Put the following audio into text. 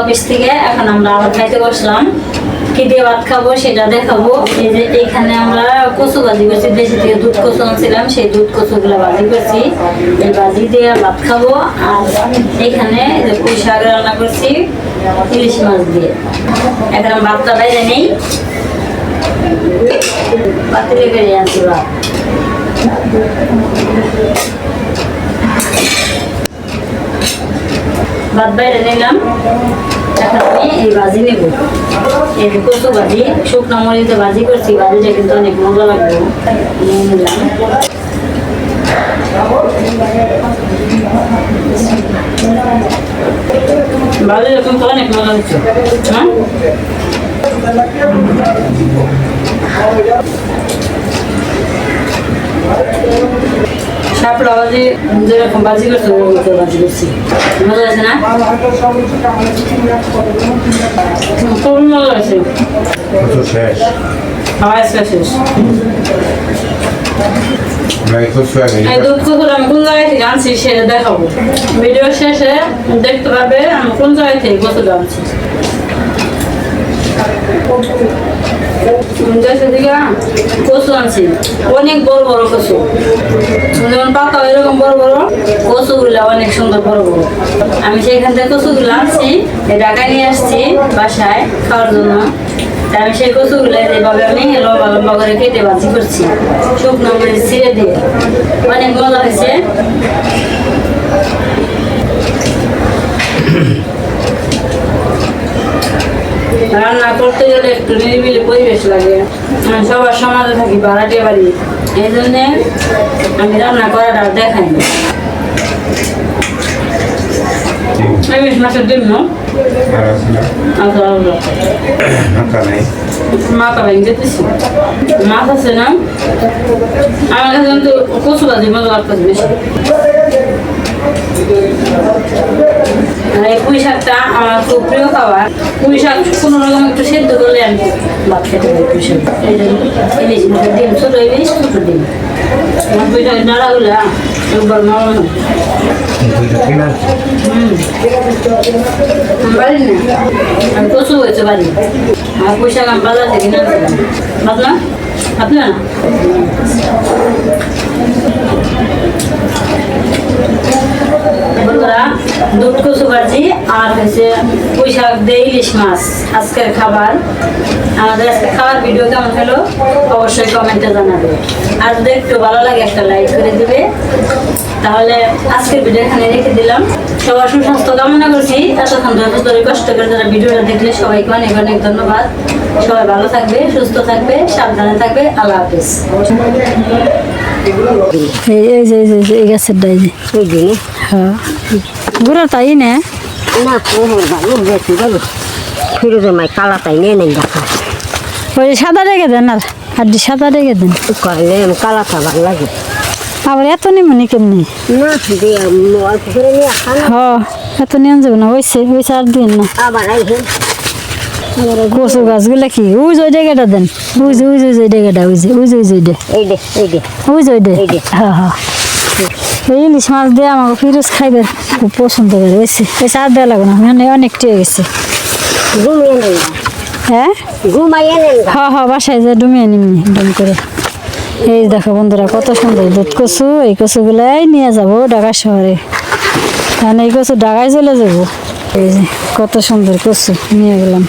Office থেকে, এখন আমরা আবার খাইতে বসলাম। দিয়ে ভাত খাব সেটা দেখাবো। এই যে এখানে আমরা কচু ভাজি করছি, দেশি থেকে দুধ কচু আনছিলাম, সেই দুধ কচু গুলো ভাজি করছি। এই ভাজি দিয়ে ভাত খাব। আর এখানে পুঁই শাক রান্না করছি, ইলিশ মাছ দিয়ে। এখন ভাতটা নেই। পাতিলে ভাত বাইরে নিলাম। এই ভাজি নেব। এই কচু ভাজি, শুকনো মরিচে ভাজি করছি ভাজিটা কিন্তু অনেক মজা লাগবে। নিয়ে নিলাম। ভাজিটা কিন্তু অনেক মজা হচ্ছে। হ্যাঁ? যেরকম করছে ওরকম করে করছি। মজা আছে না? খুবই মজা আছে। শেষ। শেষ। দেখাবো। ভিডিও শেষে দেখতে পাবে আমি কোন জায়গায় থেকে কচুটা আনছি। কচু আনছি অনেক বড় বড় কচু। যেমন পাতা এরকম বড় বড়, কচুগুলা অনেক সুন্দর বড় বড়। আমি সেখান থেকে কচুগুলো আনছি ঢাকায় নিয়ে আসছি বাসায় খাওয়ার জন্য। আমি সেই কচুগুলো যেভাবে আমি লম্বা লম্বা করে কেটে ভাজি করছি, শুকনো মরিচ ছিঁড়ে দিয়ে। অনেক মজা হয়েছে। রান্না করতে গেলে একটু নিরিবিলি পরিবেশ লাগে। আমি সবার সমাজে থাকি ভাড়াটে বাড়ি। এই জন্যে আমি রান্না করাটা দেখাই মাছের আচ্ছা মাথা নাই। ভেঙে যেতেছি মাছ আছে না? আমার কাছে কিন্তু কচু ভাজি মজা লাগতেছে বেশি। এই পুঁই শাকটা আমার খুব প্রিয় খাবার। পুঁই শাক কোনো রকম একটু সেদ্ধ করলে আমি ভাত খেতে পারি পুঁই শাক। ইলিশ মাছের ডিম, ছোটো ইলিশ, ছোটো ডিম। আমার পুঁই শাকের নাড়াগুলো একবার নরম বাড়ি না, আমি কচু হয়েছে বাড়ি আর পয়সা আমি বাজার থেকে কিনে আনছিলাম। ভাবনা ভাবনা না বন্ধুরা দুধ কচু ভাজি আর হয়েছে পুঁই শাক দিয়ে ইলিশ মাছ আজকের খাবার। আমাদের আজকে খাবার ভিডিও কেমন হলো? অবশ্যই কমেন্টে জানাবে। আর যদি একটু ভালো লাগে একটা লাইক করে দিবে। তাহলে আজকের ভিডিও এখানে রেখে দিলাম। সবার সুস্বাস্থ্য কামনা করছি। এতক্ষণ ধৈর্য ধরে কষ্ট করে যারা ভিডিওটা দেখলে সবাইকে অনেক অনেক ধন্যবাদ। সবাই ভালো থাকবে সুস্থ থাকবে সাবধানে থাকবে। আল্লাহ হাফিজ। এই এই যে এই যে- এই গাছের ডাই যে হ্যাঁ। গুড়া তাই না? না কোহর ভালো বেশি ভালো ফিরোজের মাই কালা তাই নিয়ে নেই দেখা। ওই সাদা রেখে দেন আর হাড্ডি সাদা রেখে দেন। করলে কালাটা ভালো লাগে। আবার এত নিমনি কেমনি? না দিয়ে অল্প করে নিয়ে আসা না। হ এত নিয়ে যাবে না হয়েছে হয়েছে আর দিন না। আবার আইসেন কচু গাছগুলা কি? যে ওই জায়গাটা দেন। ওই যে ওই যে ওই যে ওই যে ওই যে। ওই দে এই দে। ওই। হ্যাঁ হ্যাঁ এই ইলিশ মাছ দিয়ে আমাকে ফিরোজ খাইবে খুব পছন্দ করে হয়েছে। হয়েছে আর দেওয়া লাগবে না মানে অনেক টিয়ে গেছে। হ্যাঁ? হ্যাঁ হ্যাঁ বাসায় যে ডুমিয়ে নিমনি ডুম করে। এই দেখো বন্ধুরা কত সুন্দর দুধ কচু এই কচুগুলাই নিয়ে যাব ঢাকা শহরে। কারণ এই কচু ঢাকায় চলে যাব। এই যে কত সুন্দর কচু নিয়ে গেলাম।